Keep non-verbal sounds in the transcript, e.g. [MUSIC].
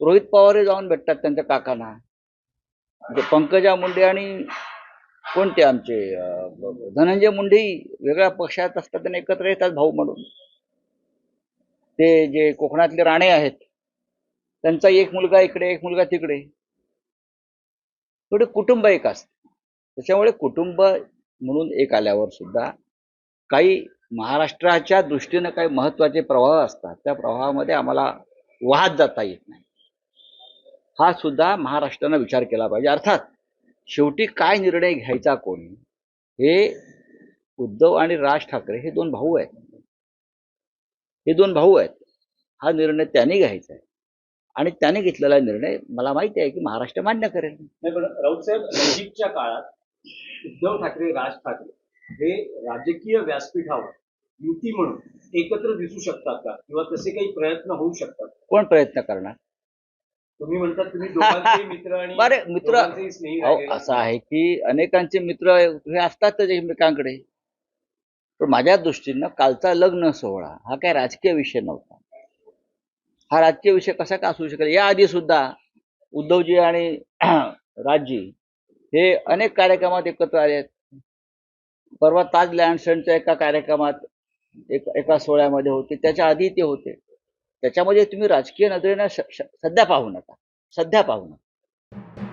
रोहित पवार जाऊन भेटतात त्यांच्या काकांना. म्हणजे पंकजा मुंडे आणि कोणते आमचे धनंजय मुंडेही वेगळ्या पक्षात असतात त्यांना एकत्र येतात भाऊ म्हणून. ते जे कोकणातले राणे आहेत त्यांचा एक मुलगा इकडे एक मुलगा तिकडे. थोडे कुटुंब एक असत. त्याच्यामुळे कुटुंब म्हणून एक आल्यावर सुद्धा काही महाराष्ट्राच्या दृष्टीनं काही महत्त्वाचे प्रवाह असतात. त्या प्रवाहामध्ये आम्हाला वाहत जाता येत नाही. हा सुद्धा महाराष्ट्रानं विचार केला पाहिजे. अर्थात शेवटी काय निर्णय घ्यायचा कोणी? हे उद्धव आणि राज ठाकरे हे दोन भाऊ आहेत. हे दोन भाऊ आहेत. हा निर्णय त्यांनी घ्यायचा आहे. आणि त्याने घेतलेला निर्णय मला माहिती आहे की महाराष्ट्र मान्य करेल. नाही पण राऊत साहेब नजीकच्या काळात उद्धव ठाकरे राज ठाकरे हे राजकीय व्यासपीठावर युती म्हणून एकत्र दिसू शकतात का? किंवा तसे काही प्रयत्न होऊ शकतात? कोण प्रयत्न करणार? तुम्ही म्हणतात तुम्ही दोघांचे [LAUGHS] मित्र आणि बरे मित्र. दोघांचेही स्नेही अहो, राहिलेले असं आहे की अनेकांचे मित्र हे असतातच एकमेकांकडे. पण माझ्या दृष्टीनं कालचा लग्न सोहळा हा काय राजकीय विषय नव्हता. हा राजकीय विषय कसा का असू शकेल? याआधी सुद्धा उद्धवजी आणि [CLEARS THROAT] राजजी हे अनेक कार्यक्रमात एकत्र आले आहेत. परवा ताज लँडसनच्या एका कार्यक्रमात एक एका सोहळ्यामध्ये होते. त्याच्या आधी ते होते. त्याच्यामध्ये तुम्ही राजकीय नजरेनं सध्या पाहू नका. सध्या पाहू नका.